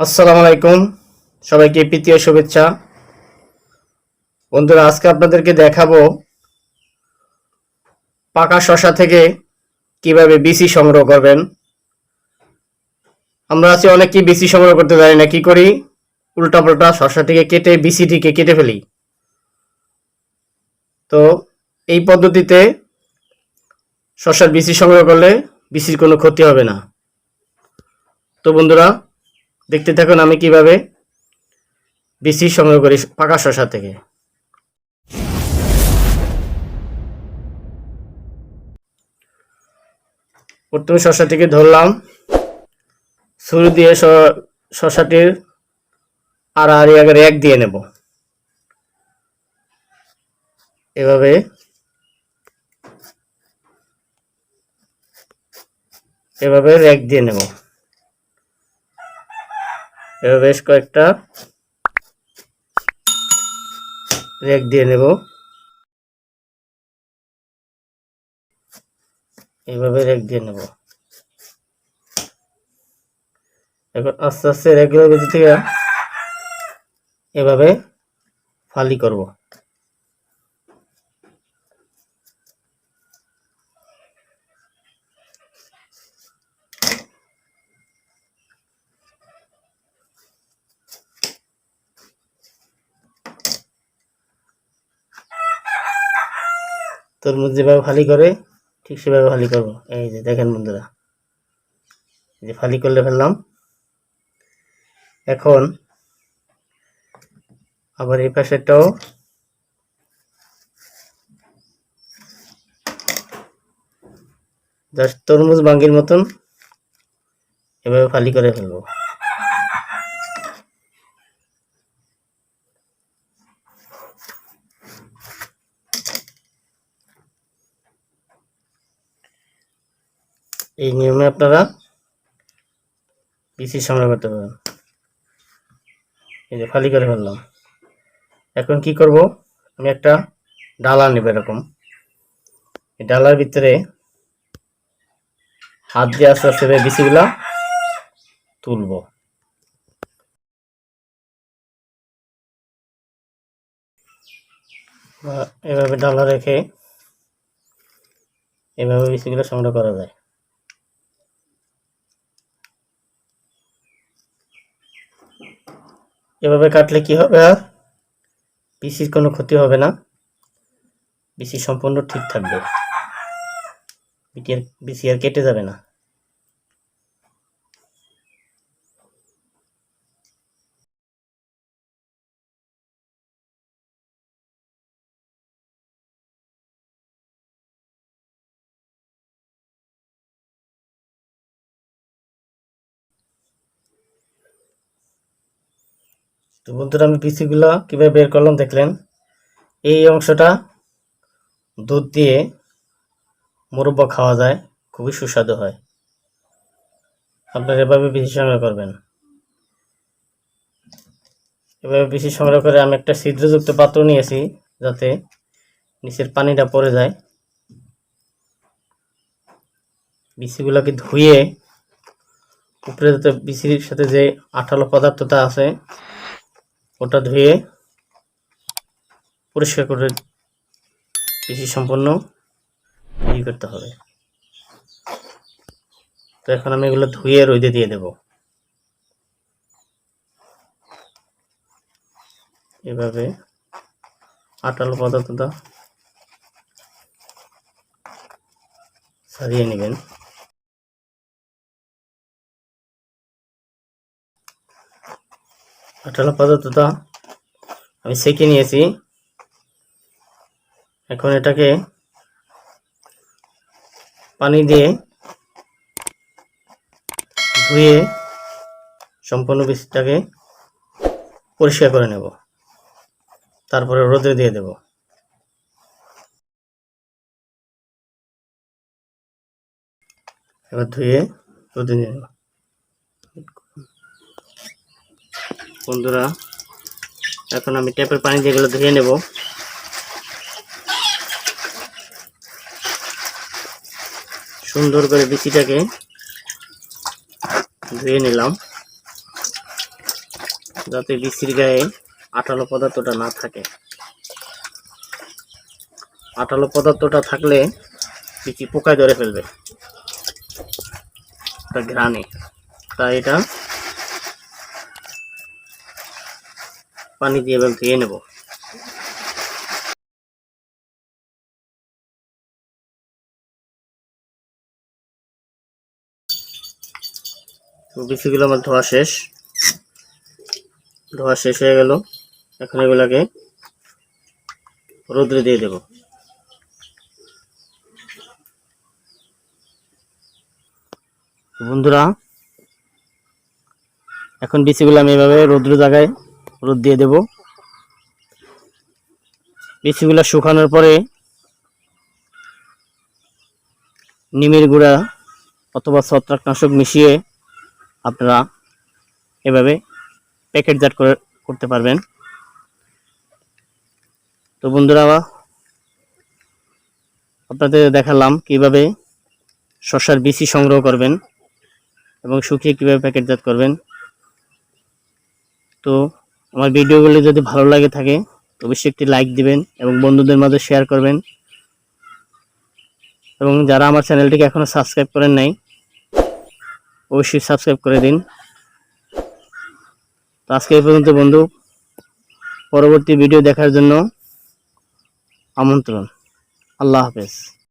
আসসালামু আলাইকুম। সবাইকে প্রীতীয় শুভেচ্ছা। বন্ধুরা, আজকে আপনাদেরকে দেখাবো পাকা শশা থেকে কীভাবে বিসি সংগ্রহ করবেন। আমরা আছি অনেকেই বিসি সংগ্রহ করতে জানি না, কি করি? উল্টা পাল্টা শশা থেকে কেটে বিসিটিকে কেটে ফেলি। তো এই পদ্ধতিতে শশার বিসি সংগ্রহ করলে বিসির কোনো ক্ষতি হবে না। তো বন্ধুরা দেখতে থাকুন আমি কীভাবে বিসি সংগ্রহ করি পাকা শশা থেকে। প্রথমে শশাটিকে ধরলাম। ছুরি দিয়ে শশাটির আড়াআড়ি আগে র্যাক দিয়ে নেব। এভাবে। এভাবে র্যাক দিয়ে নেব। এবার বেশ কয়েকটা রেক দিয়ে নেব। এইভাবে রেক দিয়ে নেব। এখন আস্তে আস্তে রেগুলার ভিতর থেকে এভাবে ফালি করব। তরমুজ যেভাবে ফালি করে, ঠিক সেভাবে ফালি করব। এই যে দেখেন বন্ধুরা যে ফালি করলে ফেললাম। এখন আবার এই পাশেরটাও জাস্ট তরমুজ বাঙ্গির মতন এভাবে ফালি করে ফেলব। এই নিয়মে আপনারা বিসি সংগ্রহ করতে পারেন এই যে ফালি করে ফেললাম। এখন কি করব? আমি একটা ডালা নেব এরকম। এই ডালার ভিতরে হাত দিয়ে আস্তে আস্তে বিসিগুলা তুলবো। এভাবে ডালা রেখে এভাবে বিসিগুলো সংগ্রহ করা যায়। এভাবে কাটলে কি হবে আর পিসির কোনো ক্ষতি হবে না। বিসি সম্পূর্ণ ঠিক থাকবে। বিটিআর বিসিআর বিসি আর কেটে যাবে না। তো বন্ধুরা, আমি পিসিগুলো কীভাবে বের করলাম দেখলেন। এই অংশটা দুধ দিয়ে মুরব্বা খাওয়া যায়, খুবই সুস্বাদু হয়। আপনারা এভাবে বেশি সংগ্রহ করবেন। এভাবে বেশি সংগ্রহ করে আমি একটা ছিদ্রযুক্ত পাত্র নিয়েছি, যাতে নিচের পানিটা পড়ে যায়। বিচিগুলোকে ধুয়ে, উপরে যাতে বিচির সাথে যে আঠালো পদার্থটা আছে ওটা ধুয়ে পরিষ্কার করে বেশি সম্পূর্ণ ই করতে হবে। তো এখন আমি এগুলো ধুয়ে রোদে দিয়ে দেব। এভাবে আটালো পদার্থটা সারিয়ে নেবেন। আঠালো পদার্থটা আমি সেঁকে নিয়েছি। এখন এটাকে পানি দিয়ে ধুয়ে সম্পূর্ণ বীজটাকে পরিষ্কার করে নেব। তারপরে রোদে দিয়ে দেব। এবার ধুয়ে রোদে দিয়ে দেব বন্ধুরা, এখন আমি ট্যাপের পানি যেগুলো ধুয়ে নেব। সুন্দর করে বিচিটাকে ধুয়ে নিলাম, যাতে বীচির গায়ে আঠালো পদার্থটা না থাকে। আঠালো পদার্থটা থাকলে বিচি পোকায় ধরে ফেলবে। ঘ্রাণে। তাই এটা পানি দিয়ে এবার ধুয়ে নেব। তো বিচিগুলো আমার ধোয়া শেষ। ধোয়া শেষ হয়ে গেল। এখন এগুলাকে রোদ্রে দিয়ে দেব। বন্ধুরা, এখন বিচিগুলো আমি এভাবে রৌদ্র জায়গায় রোদ দিয়ে দেব। বিচিগুলো শুকানোর পরে নিমের গুঁড়া অথবা ছত্রাকনাশক মিশিয়ে আপনারা এভাবে প্যাকেটজাত করে করতে পারবেন। তো বন্ধুরা, আপনাদের দেখালাম কীভাবে শসার বিচি সংগ্রহ করবেন এবং শুকিয়ে কীভাবে প্যাকেটজাত করবেন। তো আমার ভিডিওগুলি যদি ভালো লাগে থাকে, অবশ্যই একটি লাইক দিবেন এবং বন্ধুদের মাঝে শেয়ার করবেন। এবং যারা আমার চ্যানেলটিকে এখনও সাবস্ক্রাইব করেন নাই, অবশ্যই সাবস্ক্রাইব করে দিন। তো আজকে এই পর্যন্ত বন্ধু, পরবর্তী ভিডিও দেখার জন্য আমন্ত্রণ। আল্লাহ হাফেজ।